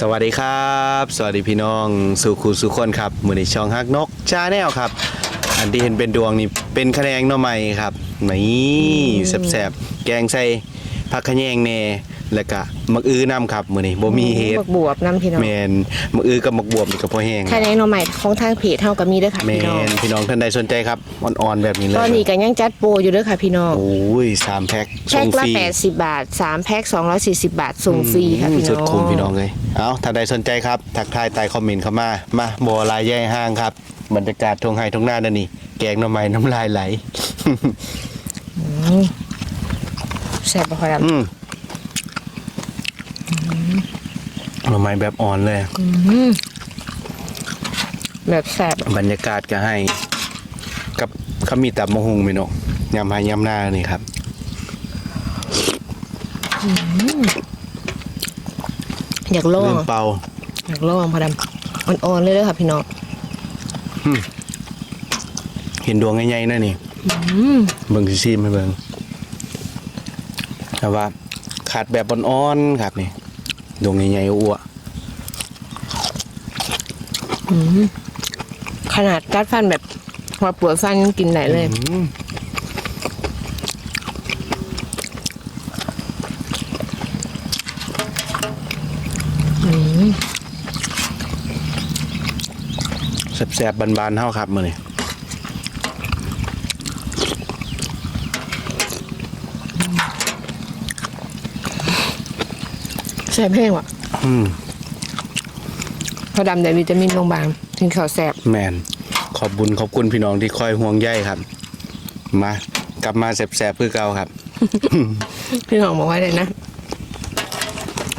สวัสดีครับ สวัสดีพี่น้องสุขุสุขคนครับมือในช่องฮักนกชาแนลครับ อันที่เห็นเป็นดวงนี่เป็นคะแนนหน่อไม้ครับนี่แสบๆแกงใส่ผักขะแยงแหน่แล้วก็มักอื้อนำครับมือนี้บ่มีเฮ็ดบวกบวบน้ำพี่น้องแมนมักอื้อกับมักบวบนี่ก็พอแห้งคะแนนเอาใหม่ของทางเพจเท่ากับมีเด้อค่ะแมพี่น้องนพี่น้องท่านใดสนใจครับอ่อนๆแบบนี้เลยตอนนี้ก็ยังจัดโปรอยู่เด้อค่ะพี่น้องโอ้ยสามแพ็คแพ็ส่คงละฟรี80 บาท3แพ็ค240 บาทส่งฟรีค่ะพี่น้อง สุดคุ้มพี่น้องเลย เอาถ้าใดสนใจครับ ทักทายใต้คอมเมนต์เข้ามา มาบัวลายแย่ห้างครับ บรรยากาศทงไห้ทงหน้านั่นนี่ แกงหน่อไม้น้ำลายไหล แซ่บบ่ค่อยดำอืมหน่อไม้แบบอ่อนเลย แบบแซ่บบรรยากาศก็ให้ กับเขามีตับมะฮุงพี่น้องยำให้ยำหน้านี่ครับ อยากลองเรื่องเป่าอยากลองพอดำอ่อนๆเลยเด้อค่ะพี่น้องเห็นดวงใหญ่ๆนั่นนี่เบิ่งซิมให้เบิ่งแต่ว่า ขาดแบบอ่อนๆครับนี่ดวงใหญ่ๆอ้วขนาดกัดฟันแบบหัวปวดฟันยังกินได้เลยอืม แสบๆบานๆเท่าครับมือนี่แซ่บแห้งว่ะอืมพอดำได้วิตามินโรงพยาบาลกินข้าวแซ่บแมน ขอบบุญขอบคุณพี่น้องที่คอยห่วงใยครับ มา กลับมาแสบๆเพื่อเก่าครับ พี่น้องบอกว่าเลยนะ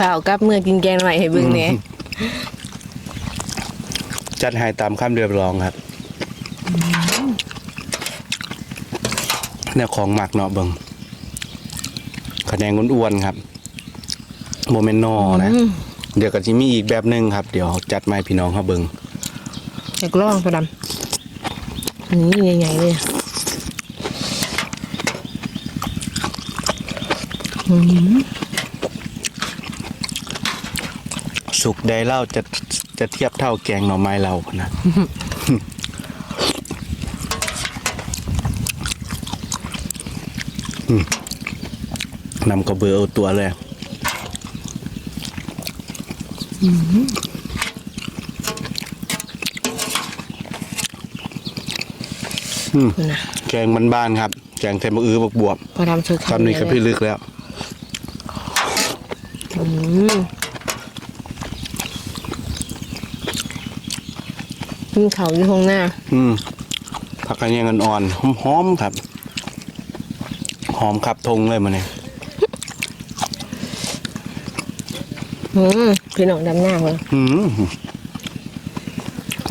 สาวกับเมื่อกินแกงหน่อยให้เบิ่งแหน่จัดให้ตามคำเรียบร้องครับเนี่ยของหมักเนาะเบิงคะแนนอ้วนๆครับโมเมนนอนะ เดี๋ยวก็จะมีอีกแบบหนึ่งครับ เดี๋ยวจัดมาให้พี่น้องเขาเบิงอยากลองพอดำอันนี้ใหญ่ๆเลย สุกได้เล่าจะจะเทียบเท่าแกงหน่อไม้เรานะอืมนำกระเบือเอาตัวเลยนะแกงบ้านๆครับ แกงเทมะอื้อบวบพอดำเธอๆตอนนี้ก็พี่ลึกแล้ว กินเขาวอยู่ห้องหน้า อืมผักกระเนียงอ่อนๆหอมๆครับ หอมขับทงเลยมันเนี่ยอืมพี่น้องดำหน้าเลยอืม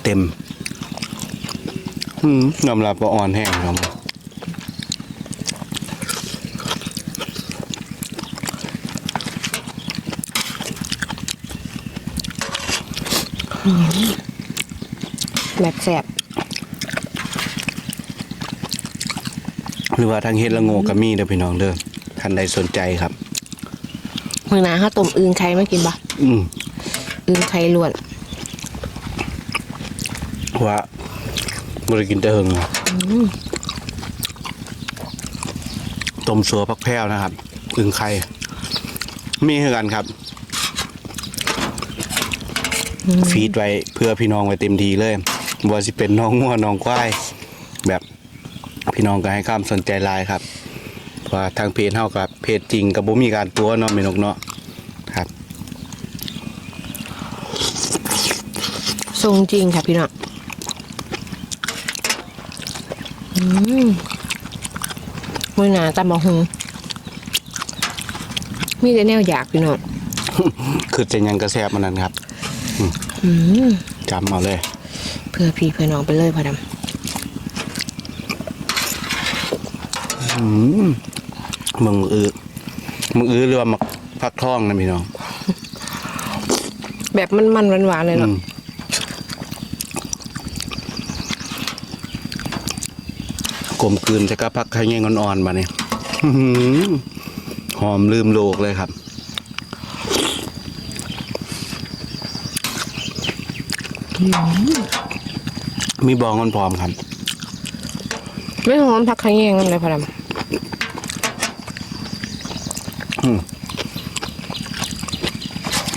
เต็ม อืมยอมรับว่าอ่อนแห้งครับ แบบแซ่บหรือว่าทางเฮ็ดละโงกก็มีเด้อพี่น้องเด้อท่านใดสนใจครับมือหนาข้าวต้มอึงไข่มากินปะอืมอึงไข่ล้วนว่าบริกินแต่เฮิงต้มสัวพักแพ้วนะครับ อึ่งไข่มีคือกันครับ ฟีดไว้เพื่อพี่น้องไว้เต็มทีเลย ว่าสิเป็นน้องงัวน้องควายแบบพี่น้องก็ให้ความสนใจหลายครับเพราะว่าทางเพจเฮากับเพจจริงกับบ่มีการตัวเนาะแม่นกเนาะครับทรงจริงค่ะพี่น้องอืมมือหนาตำบักหุงมีแต่แนวอยากพี่น้องคือจะยังกระแซบมันนั้นครับอืมจำเอาเลย เพื่อพี่เพื่อน้องไปเลยพอดมึงมืออื้อมึงอื้อหรือว่ามักพักท้องนะพี่น้องำแบบมันๆหวานๆเลยเนาะอืมกลมกลืนจะก็พักไข่แยงอ่อนๆมาเนี่ยอื้อหือหอมลืมโลกเลยครับมี บองมันพร้อมครับ ไม่หอมผักขะแยงอะไรพอด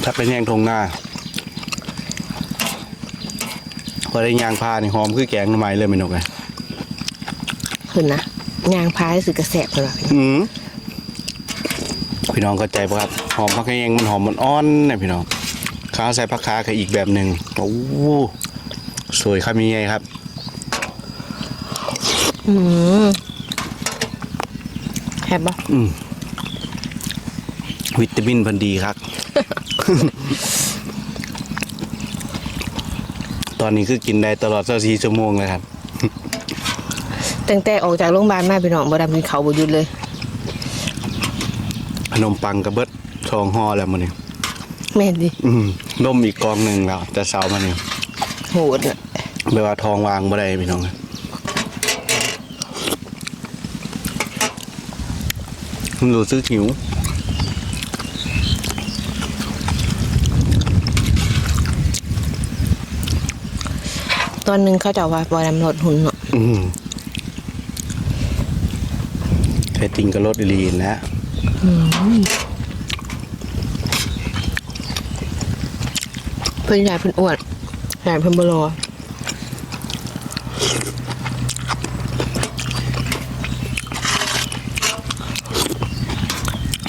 ถ้าเป็นแยงทงหน้าพอได้ยางพานี่หอมคือแกงหน่อไม้เลยไม่นกเลยำขึ้นนะยางพายสึกกระแสบเลยอืมพี่น้องเข้าใจป่ะครับหอมผักแยงมันหอมมันอ่อนนะพี่น้องข้าวใส่ผักคาคืออีกแบบหนึ่งโอ้โห สวยครับมีไงครับ อืมแฮบปะอืมวิตามินเพันดีครับ ตอนนี้คือกินได้ตลอด24ชั่วโมงเลยครับ ตั้งแต่ออกจากโรงพยาบาลมาพี่น้องบ่ดำกินเขาวบ่หยุดเลย ขนมปังกระเบิดทองห่อแล้วมันนี่แม่นดิอืมนมอีกกองหนึ่งแล้วแต่เช้ามานี่ โหดน่ะแปลว่าทองวางบ่ได้พี่น้องมันรู้สึกหิวตอนหนึงเขาจะว่าบ่ดำลดหุ่นเนาะอืมแท้จริงก็ลดอีหลีนแล้วเพิ่นใหญ่เพิ่นอ้วน ใหญ่เพิ่นบ่รอ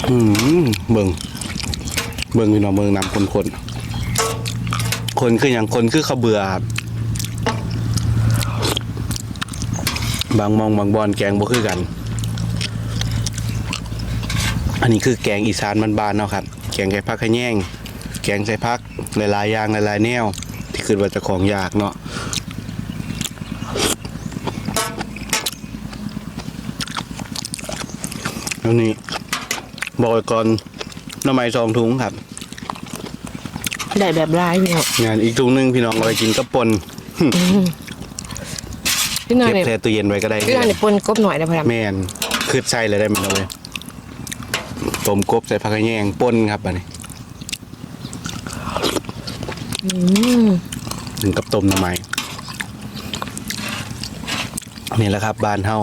อืมเบิ่งเบิ่งพี่น้องเบิ่งน้ำคนคนคนคืออย่างคนคือเขาเบื่อบางมองบางบอนแกงบ่คือกัน อันนี้คือแกงอีสานบ้านๆเนาะครับ แกงไก่พักขะแยง แกงใส่พักหลายๆอย่างหลายๆแนว คือว่าเจะของยากเนาะแล้วนี่บอกไว้ก่อนหน้ำไม้สองถุงครับ ได้แบบร้ายพี่น้องงานอีกถุงหนึงพี่น้องเอาไปกินกับปนพี่น้องเก็บเนี่ยแช่ตู้เย็นไว้ก็ได้พี่น้องเนี่ยปนกบหน่อยได้พอดำแม่นคือใส่เลยได้ไหมเอาเลยต้มกบใส่ผักกระแยงป่นครับอันนี้ อืม ถึงกับต้มหน้ำไม้นี่แหละครับบ้านเฮา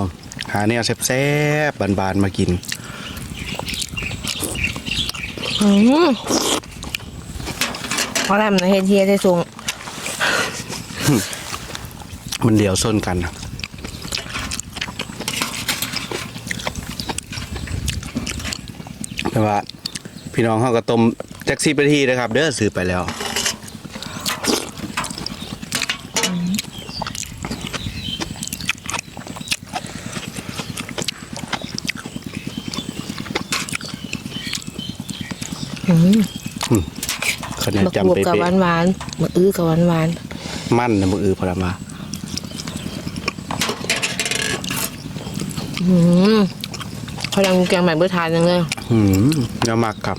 หาแนวแซ่บๆบานๆมากินอืมพอดำนะเฮ็ดเฮียได้ทรงมันเดียวส้นกันนะแต่ว่า พี่น้องเขาก็ต้มแจ็คซี่ไปทีนะครับ เด้อซื้อไปแล้ว คะแนนมะกจำรูดไปกับหเป๊ะวานหวานๆมะอื้อกับหวานหวานมั่นนะมืออือพอดมาๆอืมพอดำกินแกงใหม่เบื่อทานจังเลยอืมเนื้อหมักครับ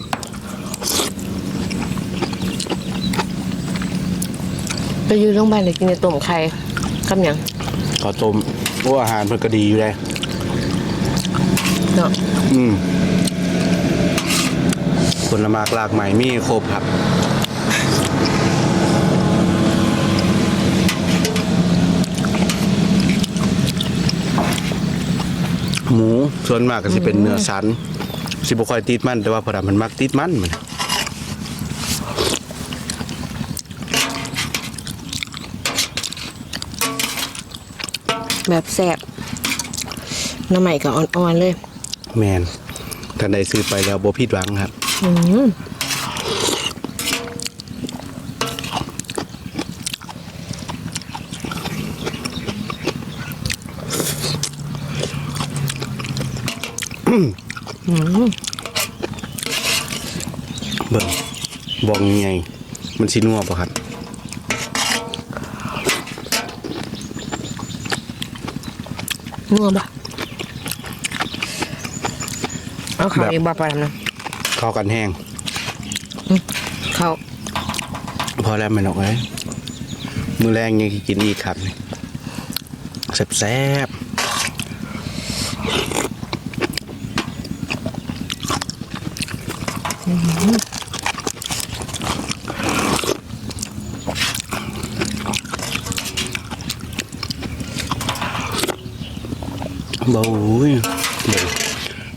ไปอยู่โรงพยาบาลเลยกินแต่ต้มไข่กับหยังข้าวต้มโอ้อาหารเพิ่นก็ดีอยู่เลยเนาะอืม ผลไม้หลากใหม่มีครบครับหมูส่วนมากก็สิเป็นเนื้อสัน สิบ่ค่อยติดมัน แต่ว่าพอดำมันมักติดมันมันแบบแซ่บน้ำใหม่กับอ่อนๆเลย แมนท่านใดซื้อไปแล้วบ่ผิดหวังครับ อืมอืมเบิ่งบองยังไง มันสินัวป่ะครับนัวปะเอาข้าวอีกบ่ปลาดำนะ ข้ากันแห้งเข้าพอแล้วไม่นอกเลยมือแรงยังกินอีกครับแซ่บแซ่บเบา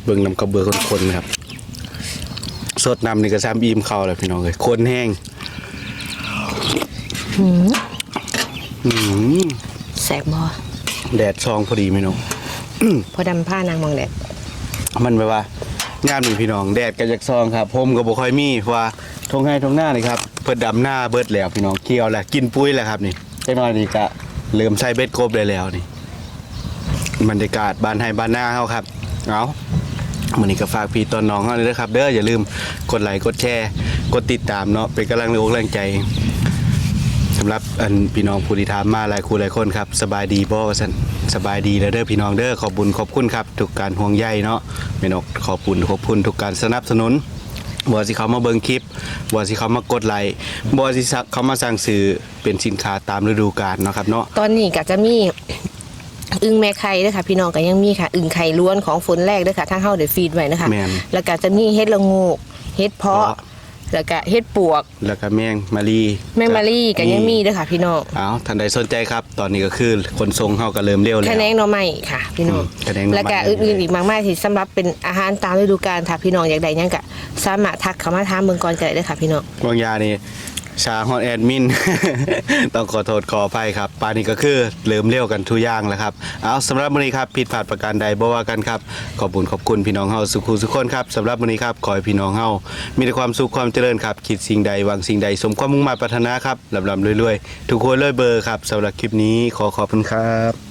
เบิ่งน้ำกระเบือคนๆนะครับ สดน้ำนี่ก็ซ้ำอิ่มเข้าแล้วพี่น้องเลยคนแห้งอืมแสบบ่แดดซองพอดีไหมน้องพอดำผ้านางมองแดดมันแบบว่างามนี่พี่น้องแดดก็จากซองครับผมก็บ่ค่อยมีเพราะว่าทงให้ทงหน้านี่ครับเพิ่นดำหน้าเบิดแล้วพี่น้องเกี่ยวแล้วกินปุ้ยแล้วครับนี่จักหน่อยนี่ก็เริ่มใส่เบ็ดกบได้แล้วนี่บรรยากาศบ้านให้บ้านหน้าเฮาครับเอา มื้อนี้ก็ฝากพี่ตอนน้องเฮาเลยนะครับเด้ออย่าลืมกดไลค์กดแชร์กดติดตามเนาะเป็นกำลังแรงใจสำหรับอันพี่น้องผู้ที่ถามมาหลายคู่หลายคนครับสบายดีบ่ว่าซั่นสบายดีแล้วเด้อพี่น้องเด้อขอบุญขอบคุณครับทุกการห่วงใยเนาะแม่นกขอบคุณขอบคุณทุกการสนับสนุนบ่สิเขามาเบิงคลิปบ่สิเขามากดไลค์บ่สิเขามาสั่งซื้อเป็นสินค้าตามฤดูกาลเนาะครับเนาะตอนนี้ก็จะมี อึงแม่ไข่ด้วยค่ะพี่น้องก็ยังมีค่ะ อึงไข่ล้วนของฝนแรกด้วยค่ะทางเฮาเดี๋ยวฟีดไว้นะคะแม่น แล้วก็จะมีเฮ็ดละโงกเฮ็ดเพาะเพาะแล้วก็เฮ็ดปวก แล้วก็แมงมารีแมงมารี่ก็ยังมีด้วยค่ะ พี่น้องเอาท่านใดสนใจครับ ตอนนี้ก็คือคนทรงเฮาก็เริ่มเร็วแล้วคะแนนหน่อไม้ค่ะ พี่น้องอืมคะแนนหน่อไม้ แล้วก็อื่นๆอีกมากมายที่สำหรับเป็นอาหารตามฤดูกาลค่ะพี่น้องอยากได้หยังก็สามารถทักเข้ามาถามเบิ่งก่อนก็ได้เด้อค่ะพี่น้อง บางยานี่ ชาฮอนแอดมิน ต้องขอโทษขออภัยครับปานนี้ก็คือเริ่มเร็วกันทุกอย่างแล้วครับ เอาสำหรับวันนี้ครับผิดพลาดประการใดบ่ว่ากันครับ ขอบคุณขอบคุณพี่น้องเฮาสุขุสุขคนครับสำหรับวันนี้ครับขอให้พี่น้องเฮามีแต่ความสุขความเจริญครับ คิดสิ่งใดหวังสิ่งใดสมความมุ่งมั่นปรารถนาครับลำลำรวยๆ ทุกคนเลยเบอร์ครับสำหรับคลิปนี้ขอขอบคุณครับ